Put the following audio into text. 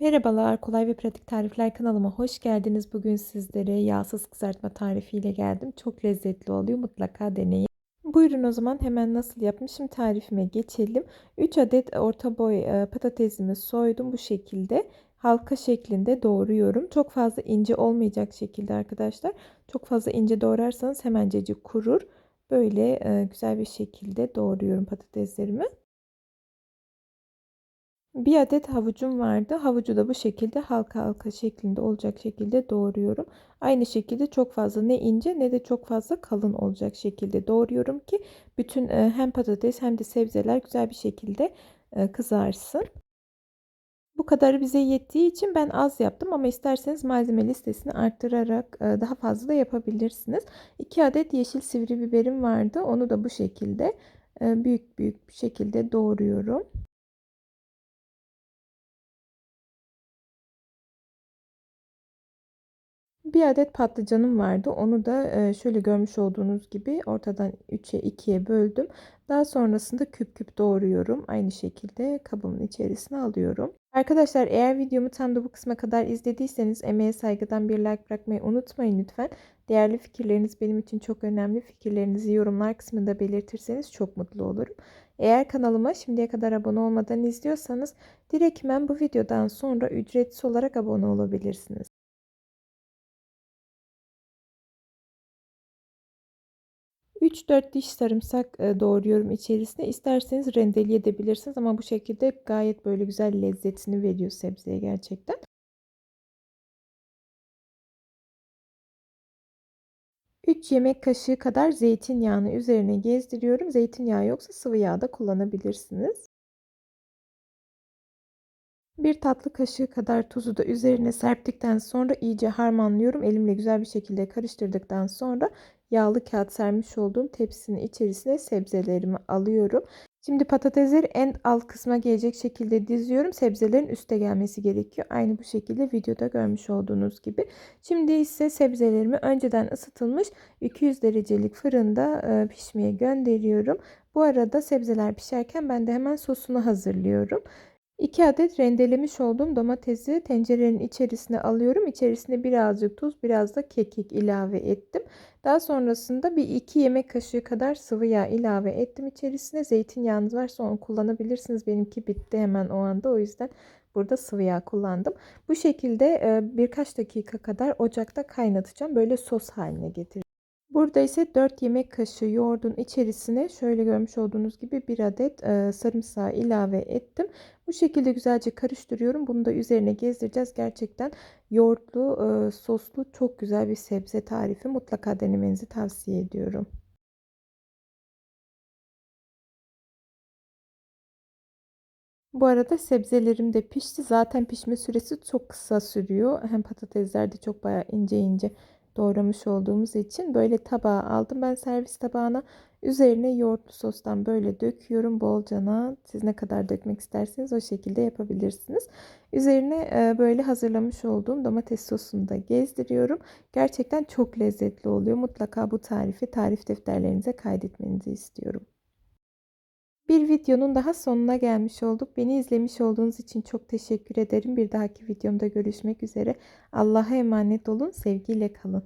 Merhabalar, kolay ve pratik tarifler kanalıma hoş geldiniz. Bugün sizlere yağsız kızartma tarifiyle geldim. Çok lezzetli oluyor, mutlaka deneyin. Buyurun o zaman hemen nasıl yapmışım tarifime geçelim. 3 adet orta boy e, patatesimi soydum bu şekilde. Halka şeklinde doğruyorum. Çok fazla ince olmayacak şekilde arkadaşlar. Çok fazla ince doğrarsanız hemencecik kurur. Böyle e, güzel bir şekilde doğruyorum patateslerimi. Bir adet havucum vardı. Havucu da bu şekilde halka halka şeklinde olacak şekilde doğruyorum. Aynı şekilde çok fazla ne ince ne de çok fazla kalın olacak şekilde doğruyorum ki bütün e, hem patates hem de sebzeler güzel bir şekilde e, kızarsın. Bu kadarı bize yettiği için ben az yaptım ama isterseniz malzeme listesini arttırarak e, daha fazla da yapabilirsiniz. 2 adet yeşil sivri biberim vardı. Onu da bu şekilde büyük büyük bir şekilde doğruyorum. Bir adet patlıcanım vardı. Onu da şöyle görmüş olduğunuz gibi ortadan 3'e 2'ye böldüm. Daha sonrasında küp küp doğruyorum. Aynı şekilde kabımın içerisine alıyorum. Arkadaşlar eğer videomu tam da bu kısma kadar izlediyseniz emeğe saygıdan bir like bırakmayı unutmayın lütfen. Değerli fikirleriniz benim için çok önemli. Fikirlerinizi yorumlar kısmında belirtirseniz çok mutlu olurum. Eğer kanalıma şimdiye kadar abone olmadan izliyorsanız direktmen bu videodan sonra ücretsiz olarak abone olabilirsiniz. 3-4 diş sarımsak e, doğruyorum içerisine. İsterseniz rendeleyebilirsiniz ama bu şekilde gayet böyle güzel lezzetini veriyor sebzeye gerçekten. 3 yemek kaşığı kadar zeytinyağını üzerine gezdiriyorum. Zeytinyağı yoksa sıvı yağ da kullanabilirsiniz. Bir tatlı kaşığı kadar tuzu da üzerine serptikten sonra iyice harmanlıyorum. Elimle güzel bir şekilde karıştırdıktan sonra yağlı kağıt sermiş olduğum tepsinin içerisine sebzelerimi alıyorum. Şimdi patatesleri en alt kısma gelecek şekilde diziyorum. Sebzelerin üste gelmesi gerekiyor. Aynı bu şekilde videoda görmüş olduğunuz gibi. Şimdi ise sebzelerimi önceden ısıtılmış 200 derecelik fırında pişmeye gönderiyorum. Bu arada sebzeler pişerken ben de hemen sosunu hazırlıyorum. 2 adet rendelemiş olduğum domatesi tencerenin içerisine alıyorum. İçerisine birazcık tuz, biraz da kekik ilave ettim. Daha sonrasında bir 2 yemek kaşığı kadar sıvı yağ ilave ettim içerisine. Zeytinyağınız varsa onu kullanabilirsiniz. Benimki bitti hemen o anda. O yüzden burada sıvı yağ kullandım. Bu şekilde birkaç dakika kadar ocakta kaynatacağım. Böyle sos haline getireceğim. Burada ise 4 yemek kaşığı yoğurdun içerisine şöyle görmüş olduğunuz gibi bir adet e, sarımsağı ilave ettim. Bu şekilde güzelce karıştırıyorum. Bunu da üzerine gezdireceğiz. Gerçekten yoğurtlu, e, soslu çok güzel bir sebze tarifi. Mutlaka denemenizi tavsiye ediyorum. Bu arada sebzelerim de pişti. Zaten pişme süresi çok kısa sürüyor. Hem patatesler de çok bayağı ince ince doğramış olduğumuz için böyle tabağa aldım. Ben servis tabağına üzerine yoğurtlu sostan böyle döküyorum bolcana. Siz ne kadar dökmek isterseniz o şekilde yapabilirsiniz. Üzerine e, böyle hazırlamış olduğum domates sosunu da gezdiriyorum. Gerçekten çok lezzetli oluyor. Mutlaka bu tarifi tarif defterlerinize kaydetmenizi istiyorum. Bir videonun daha sonuna gelmiş olduk. Beni izlemiş olduğunuz için çok teşekkür ederim. Bir dahaki videomda görüşmek üzere. Allah'a emanet olun. Sevgiyle kalın.